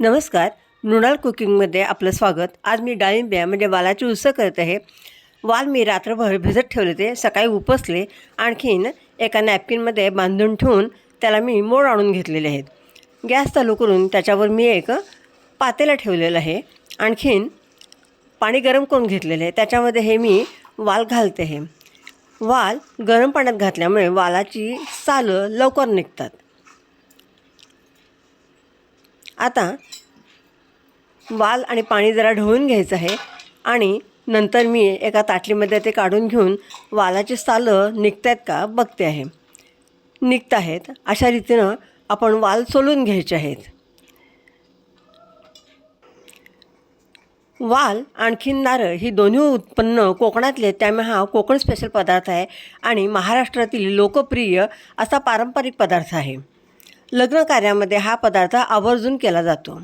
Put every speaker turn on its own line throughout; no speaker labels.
नमस्कार मृणाल कुकिंगमध्ये आपलं स्वागत. आज मी डाळिंब्या म्हणजे वालाची उसळ करत आहे. वाल मी रात्रभर भिजत ठेवले ते सकाळी उपसले आणखीन एका नॅपकिनमध्ये बांधून ठेवून त्याला मी मोड आणून घेतलेले आहेत. गॅस चालू करून त्याच्यावर मी एक पातेला ठेवलेलं आहे. आणखीन पाणी गरम करून घेतलेलं आहे. त्याच्यामध्ये हे मी वाल घालते आहे. वाल गरम पाण्यात घातल्यामुळे वालाची सालं लवकर निघतात. आता वाल आणि पाणी जरा ढवळून घ्यायचं आहे आणि नंतर मी एका ताटलीमध्ये ते काढून घेऊन वालाची सालं निघत आहेत का बघते आहे. निघत आहेत. अशा रीतीनं आपण वाल सोलून घ्यायचे आहेत. वाल आणखीन नारळ ही दोन्ही उत्पन्न कोकणातले आहेत. त्यामुळे हा कोकण स्पेशल पदार्थ आहे आणि महाराष्ट्रातील लोकप्रिय असा पारंपरिक पदार्थ आहे. लग्न कार्यामध्ये हा पदार्थ आवर्जून केला जातो.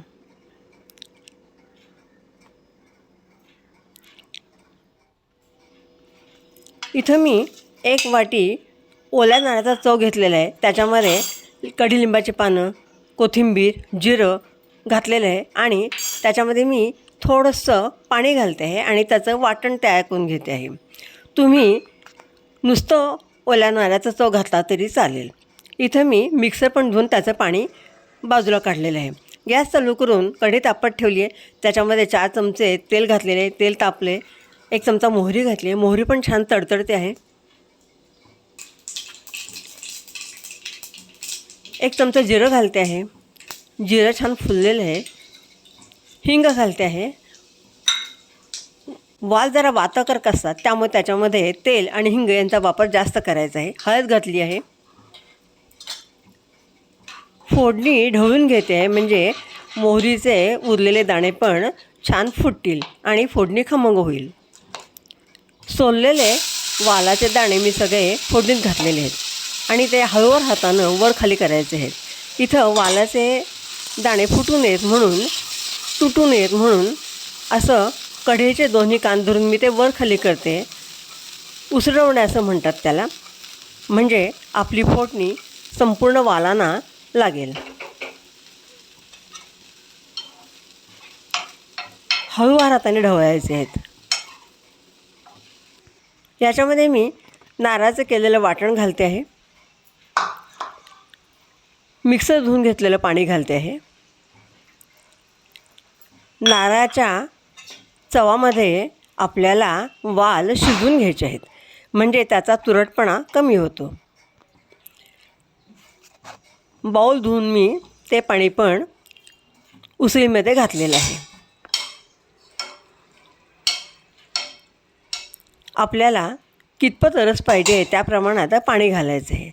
इथं मी एक वाटी ओल्या नारळाचा चव घेतलेला आहे. त्याच्यामध्ये कढीलिंबाची पानं कोथिंबीर जिरं घातलेलं आहे आणि त्याच्यामध्ये मी थोडंसं पाणी घालते आहे आणि त्याचं वाटण तयार करून घेते आहे. तुम्ही नुसतं ओल्या नारळाचा चव घातला तरी चालेल. इथं मी मिक्सर पण धुवून त्याचं पाणी बाजूला काढलेलं आहे. गॅस चालू करून कढी तापत ठेवली आहे. त्याच्यामध्ये चार चमचे तेल घातलेले तेल तापले. एक चमचा मोहरी घातली आहे. मोहरी पण छान तडतडते आहे. एक चमचा जिरं घालते आहे. जिरं छान फुललेलं आहे. हिंग घालते आहे. वाल जरा वाताकरक असतात त्यामुळे त्याच्यामध्ये तेल आणि हिंग यांचा वापर जास्त करायचा आहे. हळद घातली आहे. फोडणी ढवळून घेते म्हणजे मोहरीचे उरलेले दाणे पण छान फुटतील आणि फोडणी खमंग होईल. सोललेले वालाचे दाणे मी सगळे फोडणीत घातलेले आहेत आणि ते हळूवर हातानं वर खाली करायचे आहेत. इथं वालाचे दाणे फुटू नयेत म्हणून तुटू नयेत म्हणून असं कढईचे दोन्ही कान धरून मी ते वर खाली करते. उसरवणे असं म्हणतात त्याला. म्हणजे आपली फोडणी संपूर्ण वालांना लागेल. हळूवार हाताने ढवळायचे आहेत. याच्यामध्ये मी नारळाचं केलेलं वाटण घालते आहे. मिक्सर धुवून घेतलेलं पाणी घालते आहे. नारळाच्या चवामध्ये आपल्याला वाल शिजवून घ्यायचे आहेत. म्हणजे त्याचा तुरटपणा कमी होतो. बाऊल धुवून मी ते पाणी पण उसळीमध्ये घातलेलं आहे. आपल्याला कितपत रस पाहिजे त्या प्रमाणात पाणी घालायचं आहे.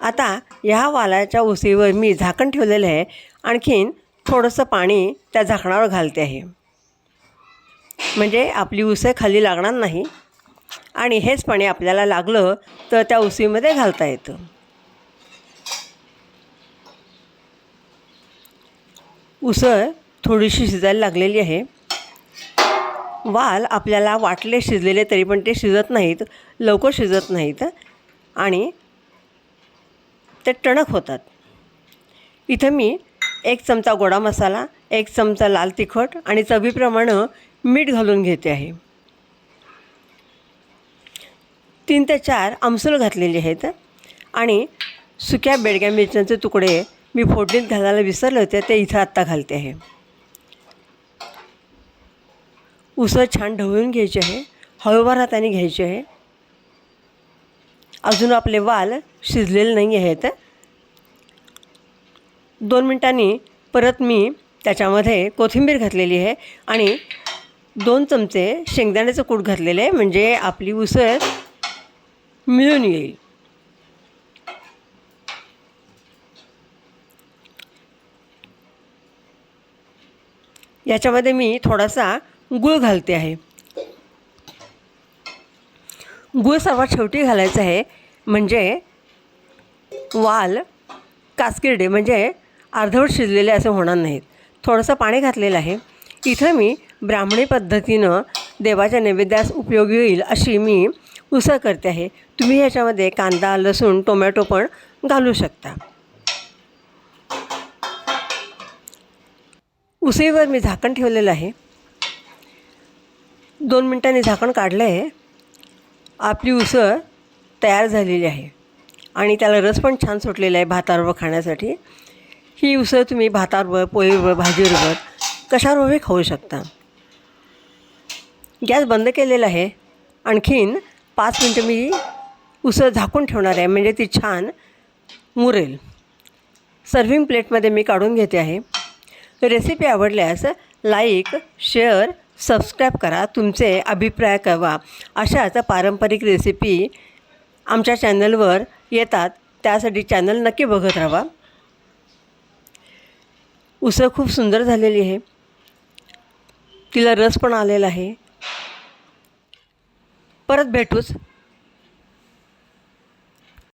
आता ह्या वालाच्या उसळीवर मी झाकण ठेवलेलं आहे. आणखीन थोडंसं पाणी त्या झाकणावर घालते आहे. म्हणजे आपली उसळ खाली लागणार नाही. आणि हेच पाणी आपल्याला लागलं तर त्या उसळीमध्ये घालता येतं. उसळ थोडीशी शिजायला लागलेली आहे. वाल आपल्याला वाटले शिजलेले तरी पण ते शिजत नाहीत लवकर शिजत नाहीत आणि ते टणक होतात. इथं मी एक चमचा गोडा मसाला एक चमचा लाल तिखट आणि चवीप्रमाणे मीठ घालून घेते आहे. तीन ते चार आमसूल घातलेली आहेत आणि सुक्या बेडग्या मिरच्यांचे तुकडे मी फोडणीत घालायला विसरले होते ते इथं आत्ता घालते आहे. उसळ छान ढवळून घ्यायची आहे हळूवार हाताने घ्यायची आहे. अजून आपले वाल शिजलेले नाही आहेत. दोन मिनटांनी परत मी त्याच्यामध्ये कोथिंबीर घातलेली आहे आणि दोन चमचे शेंगदाण्याचं कूट घातलेलं आहे म्हणजे आपली उसळ मिळून येईल. याच्यामध्ये मी थोडासा गूळ घालते आहे. गूळ सर्वात शेवटी घालायचं आहे म्हणजे वाल कासकिर्डे म्हणजे अर्धवट शिजलेले असे होणार नाहीत. थोडंसं पाणी घातलेलं आहे. इथं मी ब्राह्मणी पद्धतीनं देवाच्या नैवेद्यास उपयोगी होईल अशी मी उसळ करते आहे. तुम्ही ह्याच्यामध्ये कांदा लसूण टोमॅटो पण घालू शकता. उसळीवर मी झाकण ठेवलेलं आहे. दोन मिनटांनी झाकण काढलं आहे आपली उसळ तयार झालेली आहे. आणि त्याला रस पण छान सुटलेला आहे भाताबरोबर खाण्यासाठी. ही उसळ तुम्ही भाताबरोबर पोळीबरोबर भाजीबरोबर कशाबरोबर खाऊ शकता. गॅस बंद केलेला आहे. आणखीन पाच मिनटं मी उसळ झाकून ठेवणार आहे. म्हणजे ती छान मुरेल. सर्विंग प्लेटमध्ये मी काढून घेते आहे. रेसिपी आवडल्यास लाईक शेअर सबस्क्राईब करा तुमचे अभिप्राय कळवा. अशाच पारंपरिक रेसिपी आमच्या चॅनलवर येतात. त्यासाठी चॅनल नक्की बघत राहा. उसळ खूप सुंदर झालेली आहे. तिला रस पण आलेला आहे. परत भेटूच.